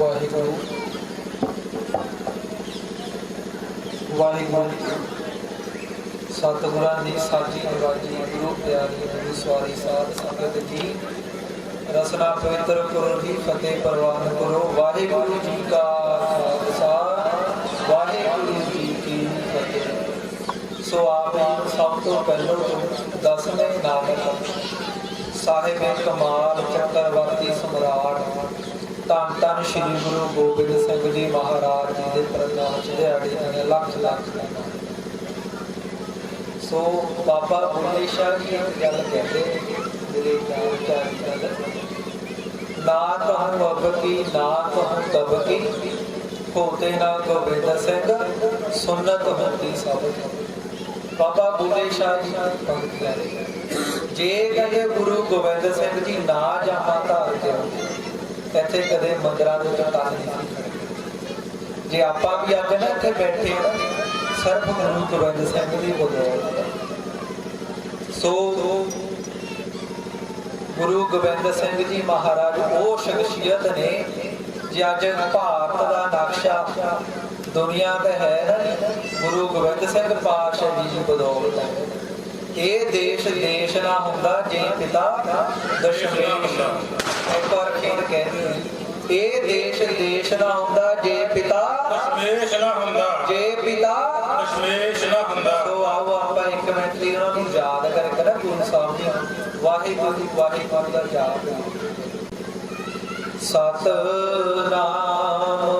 ਵਾਹਿਗੁਰੂ ਵਾਹਿਗੁਰੂ ਸਤਿਗੁਰਾਂ ਦੀ ਸਾਜੀ ਨਿਵਾਜੀ ਗੁਰੂ ਪਿਆਰੀ ਗੁਰੂ ਸਵਾਰੀ ਸਾਧ ਸੰਗਤ ਜੀ। ਰਸਨਾ ਪਵਿੱਤਰ ਕਰੋ ਜੀ ਫਤਿਹ ਪ੍ਰਵਾਨ ਕਰੋ। ਵਾਹਿਗੁਰੂ ਜੀ ਕਾ ਖਾਲਸਾ, ਵਾਹਿਗੁਰੂ ਜੀ ਕੀ ਫਤਿਹ। ਸੋ ਆਪ ਜੀ ਸਭ ਤੋਂ ਪਹਿਲਾਂ ਦਸਵੇਂ ਨਾਨਕ ਸਾਹਿਬ ਕਮਾਲ ਚੱਕਰਵਰਤੀ ਸਮਰਾਟ ਧੰਨ ਧੰਨ ਸ੍ਰੀ ਗੁਰੂ ਗੋਬਿੰਦ ਸਿੰਘ ਜੀ ਮਹਾਰਾਜ ਜੀ ਦੇ ਪ੍ਰਕਾਸ਼ ਦਿਹਾੜੇ ਦੀਆਂ ਲੱਖ ਲੱਖ ਸੋ ਬਾਬਾ ਬੁੱਲੇ ਸ਼ਾਹ ਜੀ ਇੱਕ ਗੱਲ ਕਹਿੰਦੇ ਮੇਰੇ ਨਾਲ ਚਾਰੀ ਗੱਲ ਨਾ ਕਹੂੰ ਅਬ ਨਾ ਕਹੂੰ ਤਬ ਹੋਤੇ ਨਾ ਗੋਬਿੰਦ ਸਿੰਘ, ਸੁਨਤ ਹੁੰਦੀ ਸਭ ਬਾਬਾ ਬੁੱਲੇ ਸ਼ਾਹ ਜੀ ਪੰਕਤੀਆਂ ਨੇ ਜੇ ਕਹਿੰਦੇ ਗੁਰੂ ਗੋਬਿੰਦ ਸਿੰਘ ਜੀ ਨਾ ਜਹਾਂ ਧਾਰ ਕੇ ਆਉਂਦੇ ਇੱਥੇ ਕਦੇ ਮੰਦਰਾਂ ਦੇ ਵਿੱਚ ਤਨ ਨਹੀਂ ਖੜੇ। ਜੇ ਆਪਾਂ ਵੀ ਅੱਜ ਨਾ ਇੱਥੇ ਬੈਠੇ ਹਾਂ ਸਿਰਫ ਗੁਰੂ ਗੋਬਿੰਦ ਸਿੰਘ ਦੀ ਬਦੌਲਤ ਸੋ ਗੁਰੂ ਗੋਬਿੰਦ ਸਿੰਘ ਜੀ ਮਹਾਰਾਜ, ਉਹ ਸ਼ਖਸੀਅਤ ਨੇ ਜੇ ਅੱਜ ਭਾਰਤ ਦਾ ਨਕਸ਼ਾ ਦੁਨੀਆ ਤੇ ਹੈ ਨਾ ਗੁਰੂ ਗੋਬਿੰਦ ਸਿੰਘ ਪਾਤਸ਼ਾਹ ਜੀ ਦੀ ਬਦੌਲਤ ਇਹ ਦੇਸ਼ ਦੇਸ਼ ਨਾ ਹੁੰਦਾ, ਜੇ ਪਿਤਾ ਦਸ਼ਮੇਸ਼। ਇੱਕ ਵਾਰ ਕਹਿੰਦੀ ਇਹ ਦੇਸ਼ ਦੇਸ਼ ਨਾ ਹੁੰਦਾ ਜੇ ਪਿਤਾ ਦਸ਼ਮੇਸ਼ ਨਾ ਹੁੰਦਾ। ਜੇ ਪਿਤਾ ਦਸ਼ਮੇਸ਼ ਨਾ ਹੁੰਦਾ। ਸੋ ਆਓ ਆਪਾਂ ਇੱਕ ਮਿੰਟ ਲਈ ਉਹਨਾਂ ਨੂੰ ਯਾਦ ਕਰਕੇ ਨਾ ਗੁਰੂ ਸਾਹਿਬ ਜੀ ਵਾਹਿਗੁਰੂ ਵਾਹਿਗੁਰੂ ਦਾ ਜਾਪ ਸਤਨਾਮ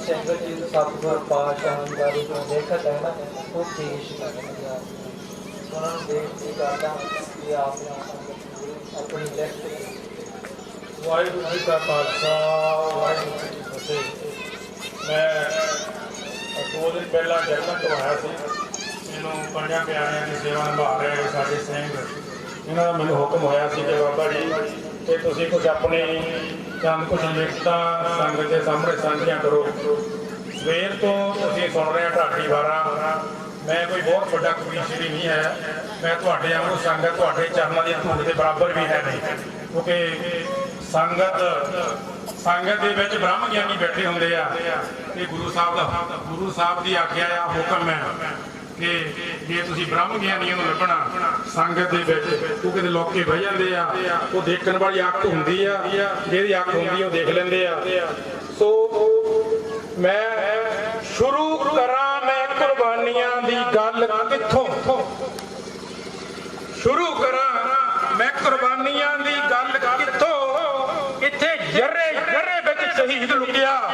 ਸਤੀਸ਼ ਜੀ ਸਤਿਗੁਰ ਪਾਤਸ਼ਾਹ ਦਾ ਜੋ ਲੇਖਕ ਹੈ ਨਾ ਉਹ ਪੇਸ਼ ਕਰਨਗੇ ਨੂੰ। ਉਹਨਾਂ ਨੂੰ ਕਰਦਾ ਕਿ ਆਪ ਆਪਣੀ ਲਿਖਤ ਵਾਹਿਗੁਰੂ ਜੀ ਕਾ ਖਾਲਸਾ, ਵਾਹਿਗੁਰੂ ਜੀ ਕੀ ਫਤਿਹ ਮੈਂ ਦੋ ਦਿਨ ਪਹਿਲਾਂ ਜਰਮਨ ਤੋਂ ਆਇਆ ਸੀ ਇਹਨੂੰ ਪੰਜਾਂ ਪਿਆਰਿਆਂ ਦੀ ਸੇਵਾ ਨਿਭਾ ਰਹੇ ਸਾਡੇ ਸਿੰਘ ਇਹਨਾਂ ਦਾ ਮੈਨੂੰ ਹੁਕਮ ਹੋਇਆ ਸੀ ਕਿ ਬਾਬਾ ਜੀ, ਕਿ ਤੁਸੀਂ ਕੁਝ ਆਪਣੇ ਚੰਦ ਕੁਝ ਲਿਖਤਾਂ ਸੰਗਤ ਦੇ ਸਾਹਮਣੇ ਸਾਂਝੀਆਂ ਕਰੋ ਸਵੇਰ ਤੋਂ ਤੁਸੀਂ ਸੁਣ ਰਹੇ ਹੋ ਢਾਡੀ ਵਾਰਾ। ਮੈਂ ਕੋਈ ਬਹੁਤ ਵੱਡਾ ਕਵੀ ਸ਼੍ਰੀ ਨਹੀਂ ਹੈ। ਮੈਂ ਤੁਹਾਡੇ ਵਾਂਗੂ ਸੰਗਤ, ਤੁਹਾਡੇ ਚਰਨਾਂ ਦੀ ਧੂੜ ਦੇ ਬਰਾਬਰ ਵੀ ਹੈ ਨਹੀਂ। ਕਿਉਂਕਿ ਸੰਗਤ ਸੰਗਤ ਦੇ ਵਿੱਚ ਬ੍ਰਹਮ ਗਿਆਨੀ ਬੈਠੇ ਹੁੰਦੇ ਆ। ਇਹ ਗੁਰੂ ਸਾਹਿਬ ਦਾ ਗੁਰੂ ਸਾਹਿਬ ਦੀ ਆਖਿਆ ਆ ਹੁਕਮ ਹੈ। ਕਿ ਜੇ ਤੁਸੀਂ ਬ੍ਰਹਮ ਗਿਆਨੀਆਂ ਨੂੰ ਲੱਭਣਾ, ਸੰਗਤ ਦੇ ਵਿੱਚ ਉਹ ਕਿਤੇ ਲੋਕ ਬਹਿ ਜਾਂਦੇ ਆ, ਉਹ ਦੇਖਣ ਵਾਲੀ ਅੱਖ ਹੁੰਦੀ ਆ, ਜਿਹਦੀ ਅੱਖ ਹੁੰਦੀ ਆ ਉਹ ਦੇਖ ਲੈਂਦੇ ਆ। ਸੋ ਮੈਂ ਸ਼ੁਰੂ ਕਰਾਂ ਮੈਂ ਕੁਰਬਾਨੀਆਂ ਦੀ ਗੱਲ ਕਿੱਥੋਂ? ਸ਼ੁਰੂ ਕਰਾਂ ਮੈਂ ਕੁਰਬਾਨੀਆਂ ਦੀ ਗੱਲ ਕਿੱਥੋਂ? ਇੱਥੇ ਜਰੇ ਜਰੇ ਵਿੱਚ ਸ਼ਹੀਦ ਲੁਕਿਆ।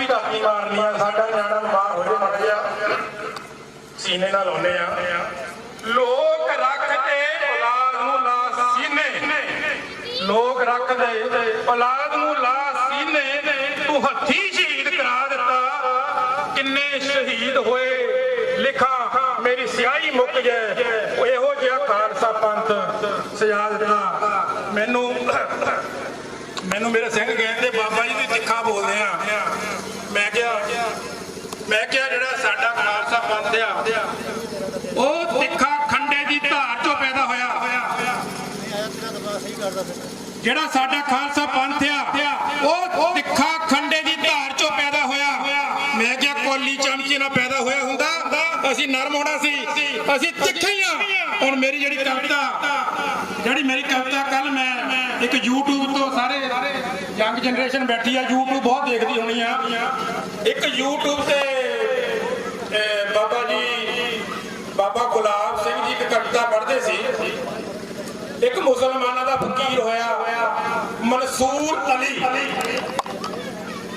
ਵੀ ਦਾਤੀ ਮਾਰਨੀ ਆ, ਸਾਡਾ ਨਿਆਣਾ ਬਾਹਰ ਹੋ ਜੇ ਮੜ ਜਾ ਸੀਨੇ ਨਾਲ ਲਾਉਨੇ ਆ। ਲੋਕ ਰੱਖ ਕੇ ਔਲਾਦ ਲੋਕ ਰੱਖਦੇ ਔਲਾਦ ਨੂੰ ਲਾ ਸੀਨੇ। ਤੂੰ ਹੱਥੀ ਸ਼ਹੀਦ ਕਰਾ ਦਿੱਤਾ। ਕਿੰਨੇ ਸ਼ਹੀਦ ਹੋਏ। ਲਿਖਾ, ਮੇਰੀ ਸਿਆਹੀ ਮੁੱਕ ਜਾਏ ਇਹੋ ਜਿਹਾ ਖਾਲਸਾ ਪੰਥ ਸਜਾ ਦਿੱਤਾ। ਮੈਨੂੰ ਮੈਨੂੰ ਮੇਰੇ ਸਿੰਘ ਕਹਿੰਦੇ ਬਾਬਾ ਜੀ ਤੁਸੀਂ ਤਿੱਖਾ ਬੋਲਦੇ ਆ ਮੈਂ ਕਿਹਾ ਮੈਂ ਕਿਹਾ ਜਿਹੜਾ ਸਾਡਾ ਖਾਲਸਾ ਪੰਥ ਆ ਉਹ ਤਿੱਖਾ ਖੰਡੇ ਦੀ ਧਾਰ ਚੋਂ ਪੈਦਾ ਹੋਇਆ ਜਿਹੜਾ ਸਾਡਾ ਖਾਲਸਾ ਪੰਥ ਆ, ਉਹ ਤਿੱਖਾ ਖੰਡੇ ਦੀ ਧਾਰ ਚੋਂ ਪੈਦਾ ਹੋਇਆ। ਮੈਂ ਕਿਹਾ ਕੋਲੀ ਚਮਚੀ ਨਾਲ ਪੈਦਾ ਹੋਇਆ ਹੁੰਦਾ, ਅਸੀਂ ਨਰਮ ਹੋਣਾ ਸੀ, ਅਸੀਂ ਤਿੱਖੇ ਹੀ ਆ। ਹੁਣ ਮੇਰੀ ਜਿਹੜੀ ਕਵਿਤਾ, ਜਿਹੜੀ ਮੇਰੀ ਕਵਿਤਾ ਕੱਲ ਮੈਂ ਇੱਕ YouTube ਤੋਂ ਸਾਰੇ ਯੰਗ ਜਨਰੇਸ਼ਨ ਬੈਠੀ ਆ, YouTube ਬਹੁਤ ਦੇਖਦੀ ਹੋਣੀ ਆ। ਇੱਕ YouTube ਤੇ ਬਾਬਾ ਜੀ, ਬਾਬਾ ਗੁਲਾਬ ਸਿੰਘ ਜੀ ਇੱਕ ਕਵਿਤਾ ਪੜ੍ਹਦੇ ਸੀ। ਇੱਕ ਮੁਸਲਮਾਨਾਂ ਦਾ ਫਕੀਰ ਹੋਇਆ ਮਨਸੂਰ ਅਲੀ।